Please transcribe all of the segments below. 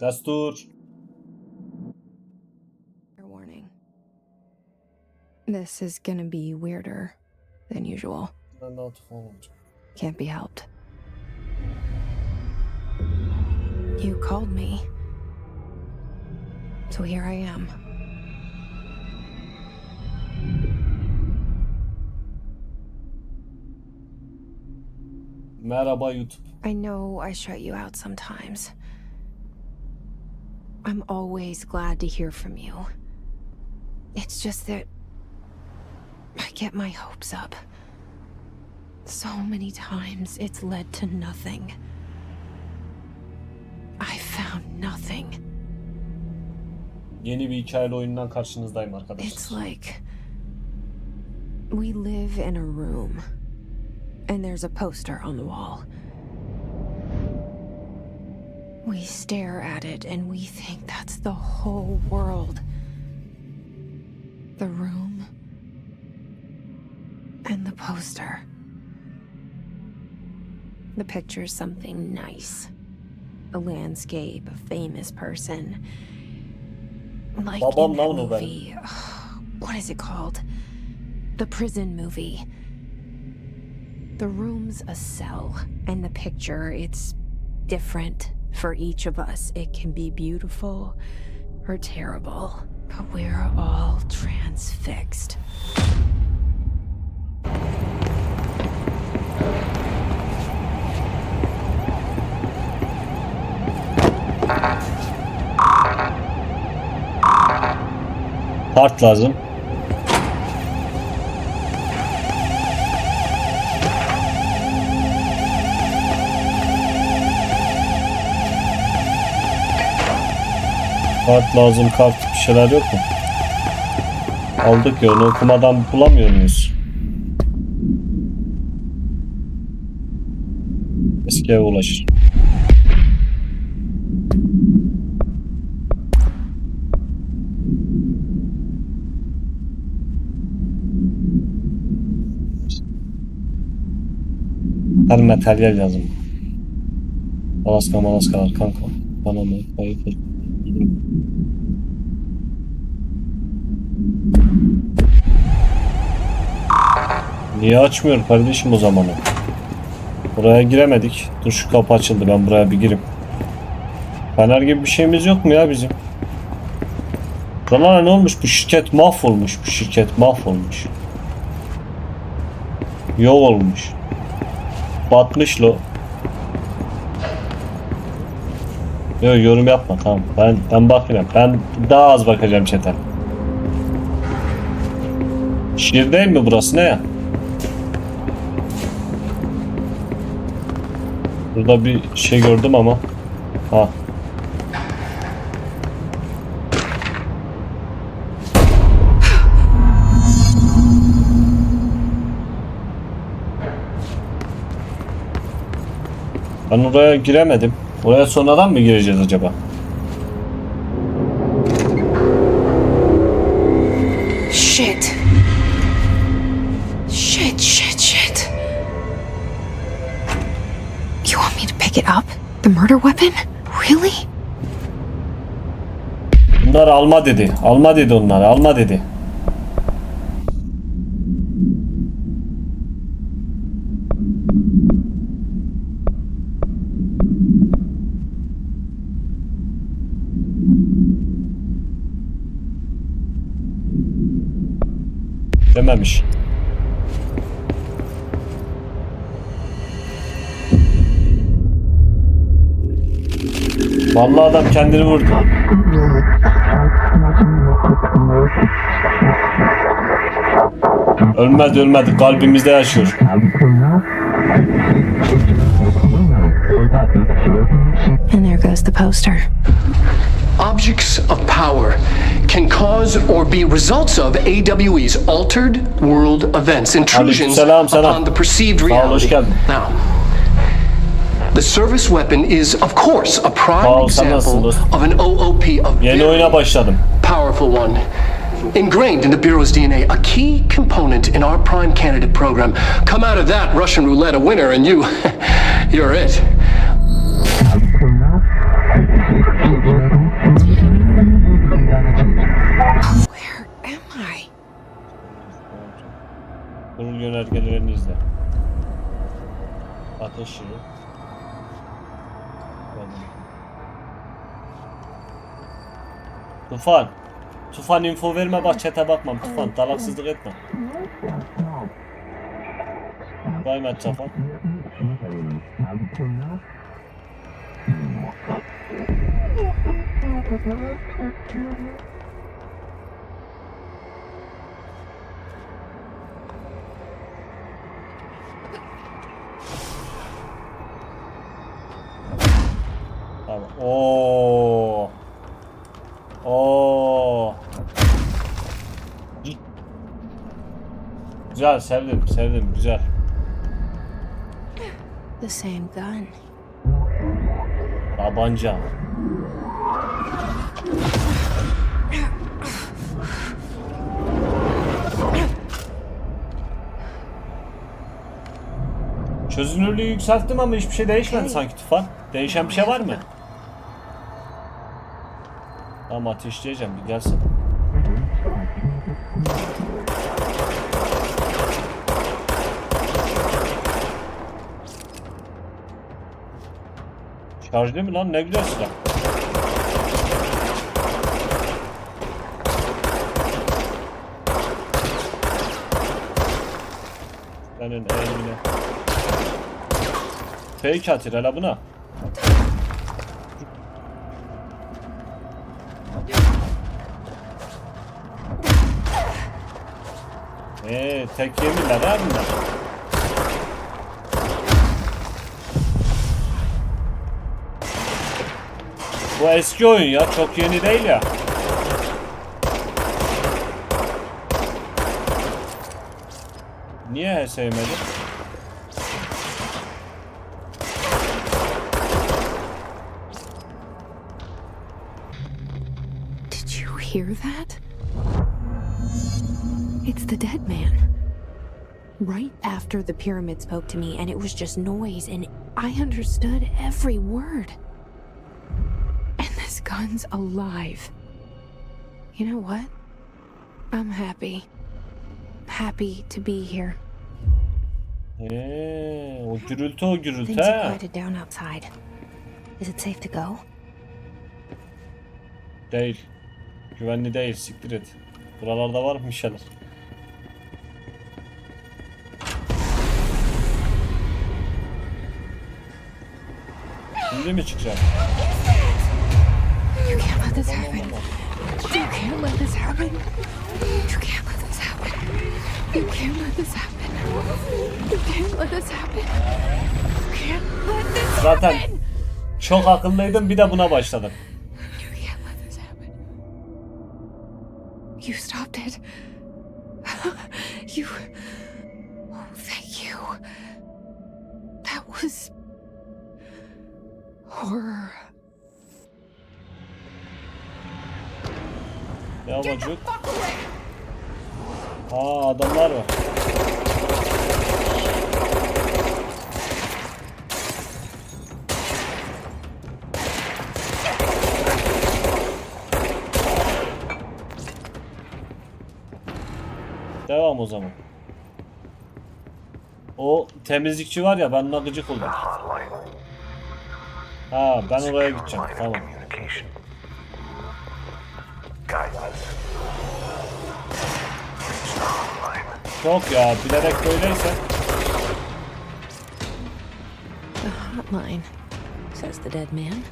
Destur. Warning. This is gonna be weirder than usual. Atıf olmayacak. Can't be helped. You called me. So here I am. Merhaba YouTube. I know I shut you out sometimes. I'm always glad to hear from you. It's just that I get my hopes up. So many times it's led to nothing. I found nothing. Yeni bir hikayeli oyundan karşınızdayım arkadaşlar. It's like we live in a room and there's a poster on the wall. We stare at it and we think that's the whole world. The room and the poster. The picture's something nice. A landscape, a famous person. Like Babam in that movie. What is it called? The prison movie. The room's a cell, and the picture, it's different for each of us. It can be beautiful or terrible, but we're all transfixed. Kart lazım. Kart lazım, kart bir şeyler yok mu? Aldık ya onu okumadan bulamıyor muyuz? Eski eve ulaşır. Her materyal lazım. Alaska malaskalar kanka. Bana mı? Hayır. Niye açmıyor kardeşim o zamanı? Buraya giremedik. Dur şu kapı açıldı ben buraya bir gireyim. Fener gibi bir şeyimiz yok mu ya bizim? Buralara ne olmuş? Bu şirket mahvolmuş. Bu şirket mahvolmuş. Yok olmuş. Batmış lo. Yok yorum yapma tamam. Ben ben bakacağım. Ben daha az bakacağım çete. Şiir mi burası ne ya? Burada bir şey gördüm ama. Ha. Ben oraya giremedim. Oraya sonradan mı gireceğiz acaba? Murder weapon? Really? Bunlar alma dedi. Alma dedi onlar. Alma dedi. Dememiş. Vallahi adam kendini vurdu. Ölmez ölmedi kalbimizde yaşıyor. And there goes the poster. Objects of power can cause or be results of AWE's altered world events, intrusions Aleykümselam, selam. upon the perceived Sağ ol, reality. Now, the service weapon is, of course, a prime Paul, example of an OOP, a very powerful one. Ingrained in the Bureau's DNA, a key component in our prime candidate program. Come out of that Russian roulette a winner, and you, you're it. Where am I? Bunun yönergelerini izle. Ateş yürü. Tufan. Tufan info verme bak çete bakmam Tufan. Dalaksızlık etme. Baymet Tufan. Tamam. Oo. Oo. Güzel sevdim sevdim güzel. The same gun. Tabanca. Çözünürlüğü yükselttim ama hiçbir şey değişmedi sanki Tufan. Değişen bir şey var mı? Tamam ateşleyeceğim bir gelsin. Şarj değil mi lan? Ne güzel silah. Senin eline. Fake atır hele buna. Eee tek yemirler ha bunlar. Bu eski oyun ya çok yeni değil ya. Niye sevmedi? Did you hear that? It's the dead man. Right after the pyramid spoke to me, and it was just noise, and I understood every word. This gun's alive. You know what? I'm happy. Happy to be here. Eee, o gürültü o gürültü Things have ha. quieted down outside. Is it safe to go? Değil. Güvenli değil siktir et. Buralarda var mı bir şeyler? Şimdi mi çıkacak? Zaten çok akıllıydım bir de buna başladım. O zaman. O temizlikçi var ya ben gıcık oldum. Ha ben oraya gideceğim. Tamam. Çok ya bilerek böyleyse. The hotline, says the dead man.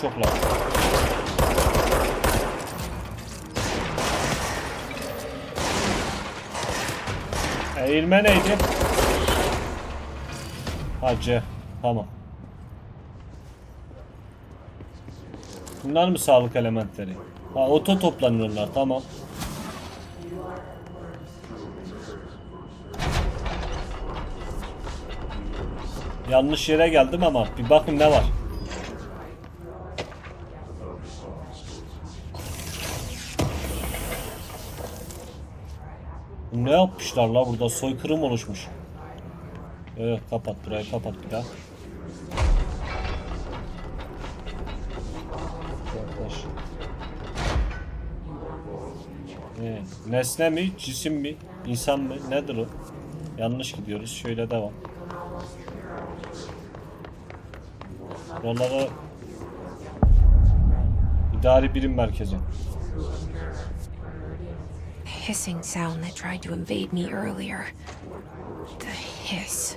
Kadar çoklar. Eğilme neydi? Hacı. Tamam. Bunlar mı sağlık elementleri? Ha oto toplanıyorlar tamam. Yanlış yere geldim ama bir bakın ne var. Ne yapmışlar la burada soykırım oluşmuş. Evet kapat burayı kapat bir daha. Nesne mi, cisim mi, insan mı, nedir o? Yanlış gidiyoruz. Şöyle devam. Buralara idari birim merkezi. Hissing sound that tried to invade me earlier. The hiss.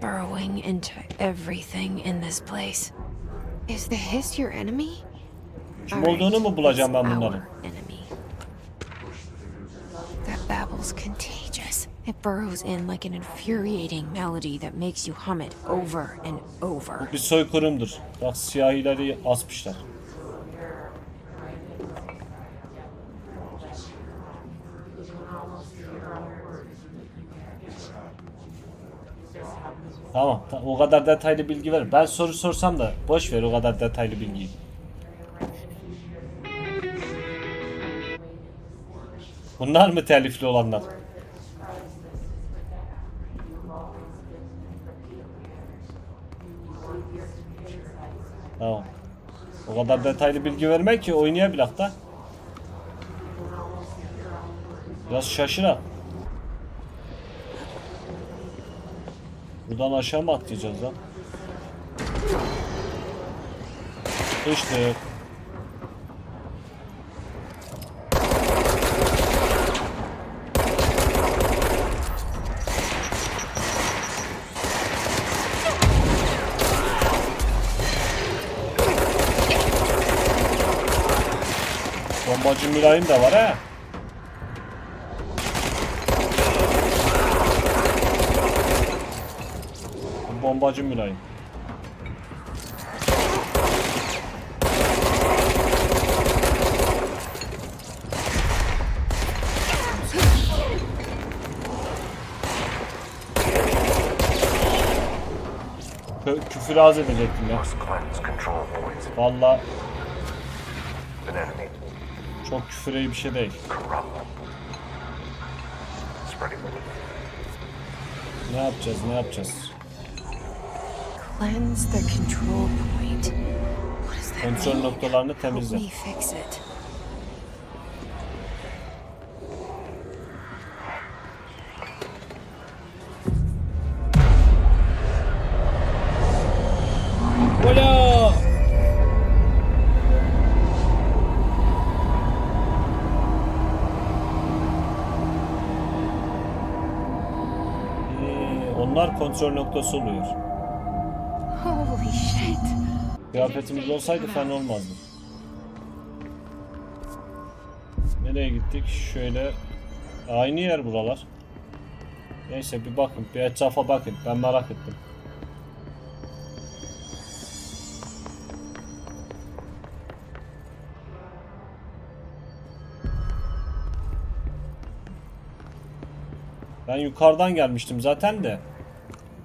Burrowing into everything in this place. Is the hiss your enemy? Kim olduğunu mu bulacağım ben bunların? our enemy. That babble's contagious. It burrows in like an infuriating melody that makes you hum it over and over. Bir soykırımdır. Bak siyahileri asmışlar. Tamam, ta- o kadar detaylı bilgi ver. Ben soru sorsam da boş ver o kadar detaylı bilgiyi. Bunlar mı telifli olanlar? Tamam. O kadar detaylı bilgi vermek ki oynayabilak da. Biraz şaşır Buradan aşağı mı atlayacağız lan? İşte Bombacı mülayim de var ha. Bombacı mülayim. Küfür az edecektim ya. Valla çok küfür iyi bir şey değil. Ne yapacağız ne yapacağız? Cleanse the control point. What does that Kontrol noktalarını Help temizle. me fix it. Ola! Ee, onlar kontrol noktası oluyor. Kıyafetimiz olsaydı fena olmazdı. Nereye gittik? Şöyle aynı yer buralar. Neyse bir bakın, bir etrafa bakın. Ben merak ettim. Ben yukarıdan gelmiştim zaten de.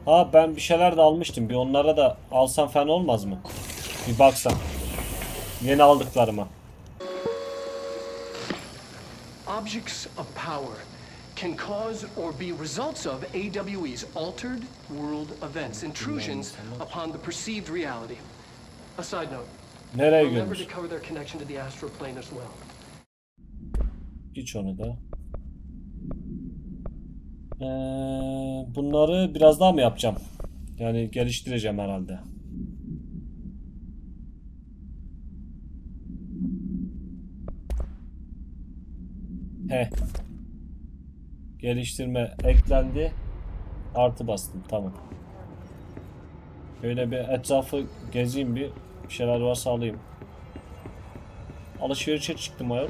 Ha ben bir şeyler de almıştım. Bir onlara da alsam fena olmaz mı? Bir baksam. Yeni aldıklarıma. Objects of power can cause or be results of AWE's altered world events, intrusions upon the perceived reality. A side note, Nereye remember görmüş? to cover their connection to the astral plane as well. Hiç onu da. Ee, bunları biraz daha mı yapacağım? Yani geliştireceğim herhalde. He. Geliştirme eklendi. Artı bastım. Tamam. Böyle bir etrafı gezeyim bir. Bir şeyler varsa alayım. Alışverişe çıktım ayol.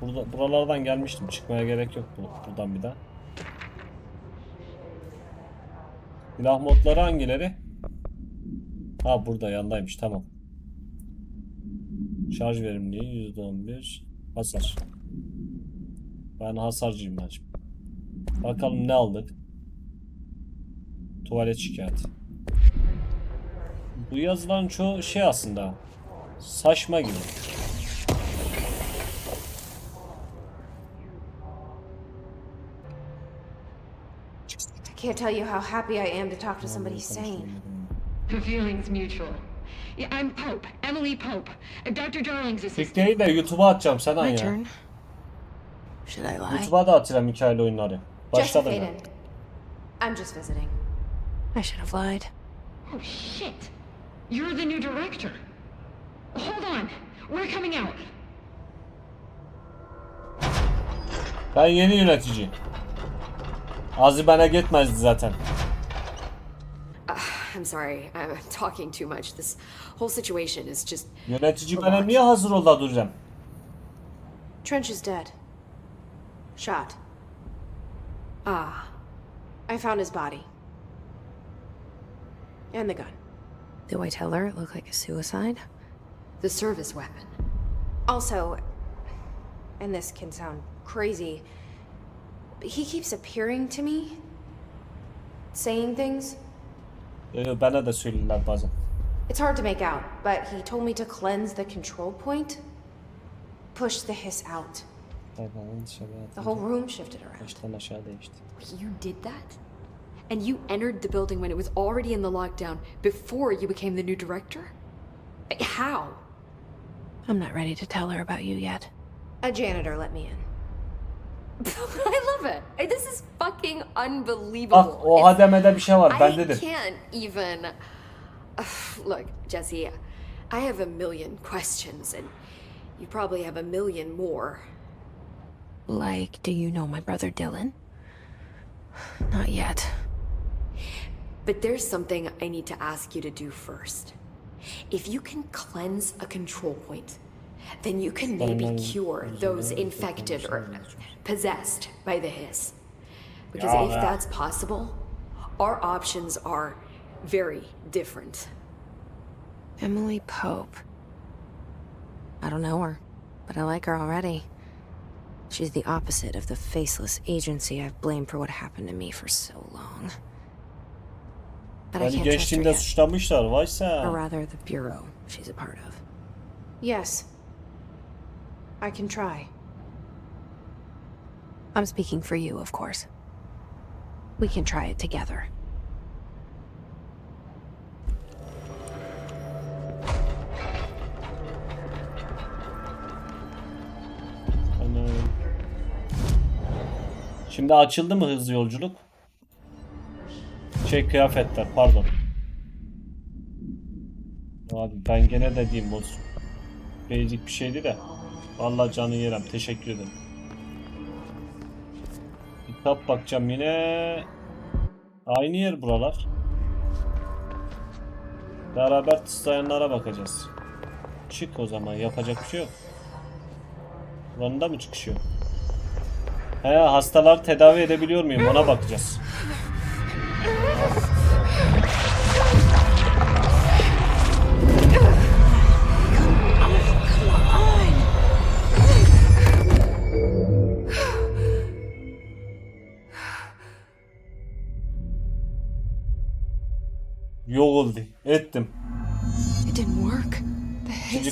Burada, buralardan gelmiştim. Çıkmaya gerek yok bu- buradan bir daha. Silah modları hangileri? Ha burada yandaymış tamam. Şarj verimliliği %11 hasar. Ben hasarcıyım hacım. Bakalım ne aldık? Tuvalet şikayeti. Bu yazıların çoğu şey aslında. Saçma gibi. Can't tell you how happy I am to talk to somebody sane. The feeling's mutual. Yeah, I'm Pope, Emily Pope, Dr. Darling's assistant. Fikreyi de YouTube'a atacağım Senan My ya. turn. Should I lie? YouTube'a da atacağım hikayeli oyunları. Jessica Başladım Hayden. ben. I'm just visiting. I should have lied. Oh shit! You're the new director. Hold on, we're coming out. Ben yeni yönetici. Azı bana gitmezdi zaten. I'm sorry, I'm talking too much. This whole situation is just. Yönetici bana niye hazır ol da duracağım? Trench is dead. Shot. Ah, I found his body. And the gun. Do I tell her it looked like a suicide? the service weapon. Also, and this can sound crazy, but he keeps appearing to me, saying things. Ee, bana da söylediler bazen. It's hard to make out, but he told me to cleanse the control point, push the hiss out. The whole room shifted around. Baştan aşağı değişti. You did that? And you entered the building when it was already in the lockdown before you became the new director? How? I'm not ready to tell her about you yet. A janitor let me in. I love it. This is fucking unbelievable. Bak o hademede bir şey var I bendedir. can't even. Look, Jesse, I have a million questions, and you probably have a million more. Like, do you know my brother Dylan? Not yet. But there's something I need to ask you to do first. If you can cleanse a control point, then you can maybe cure those infected or possessed by the hiss. Because Yeah, if yeah. that's possible, our options are very different. Emily Pope. I don't know her, but I like her already. She's the opposite of the faceless agency I've blamed for what happened to me for so long. But I can't trust her geçtiğimde yet. suçlamışlar Or rather, the bureau she's a part of. Yes. I can try. I'm speaking for you, of course. We can try it together. Şimdi açıldı mı hızlı yolculuk? Şey kıyafetler pardon. Abi ben gene de diyeyim olsun. Basic bir şeydi de. Vallahi canı yerim. Teşekkür ederim. Kitap bakacağım yine. Aynı yer buralar. Beraber tıslayanlara bakacağız. Çık o zaman yapacak bir şey yok. Buranın mı çıkışı yok? He hastalar tedavi edebiliyor muyum ona bakacağız. Yok oldu. Ettim.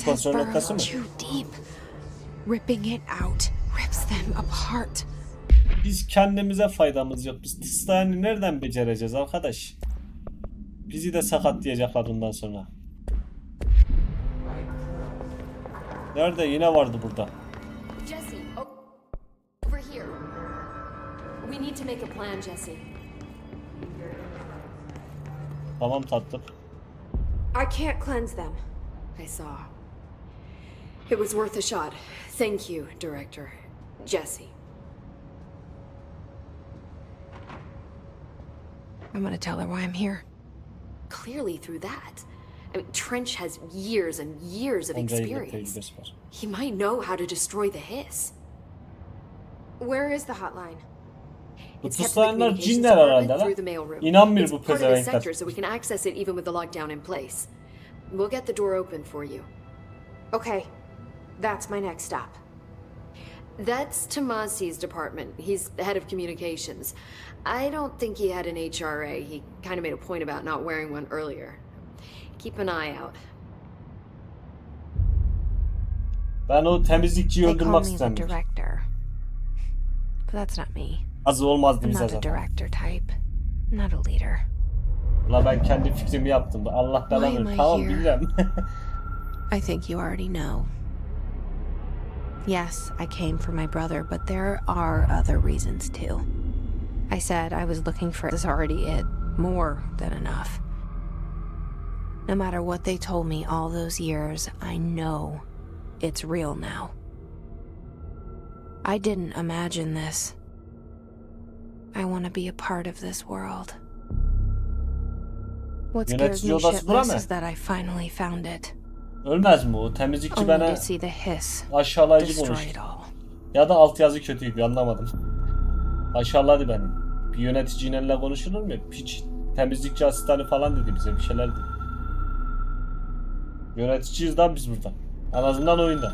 Kontrol burrowed noktası mı? too deep. Ripping it out rips them apart. Biz kendimize faydamız yok. Biz tıslayanı nereden becereceğiz arkadaş? Bizi de sakatlayacaklar bundan sonra. Nerede? Yine vardı burada. Jesse, oh, over here. We need to make a plan, Jesse. Tamam tatlım. I can't cleanse them. I saw. It was worth a shot. Thank you, Director. Jesse. I'm gonna tell her why I'm here. Clearly, through that. I mean, Trench has years and years of experience. He might know how to destroy the hiss. Where is the hotline? Bu It's kept the communications cinler herhalde through lan. the mail room. İnanmıyor bu part of the sector, pezevenkler. so we can access it even with the lockdown in place. We'll get the door open for you. Okay, that's my next stop. That's Tomasi's department. He's the head of communications. I don't think he had an HRA. He kind of made a point about not wearing one earlier. Keep an eye out. Ben o temizlikçiyi They call öldürmek me the istemiyorum. director. But that's not me. Az olmazdı I'm bize not a director type, not a leader. La ben kendi fikrimi yaptım. Allah Why am belanı. I Tamam here? biliyorum. I think you already know. Yes, I came for my brother, but there are other reasons too. I said I was looking for is already it, more than enough. No matter what they told me all those years, I know it's real now. I didn't imagine this. I want to be a part of this world. What scares Yönetici me odası bura shitless mı? is that I finally found it. Ölmez mi o? Temizlikçi Only bana to see the hiss aşağılayıcı destroy konuştu. it all. Ya da altyazı kötüydü anlamadım. Aşağıladı beni. Bir yöneticiyle konuşulur mu? Piç. Temizlikçi asistanı falan dedi bize bir şeyler dedi. Yöneticiyiz lan biz burada. En azından oyunda.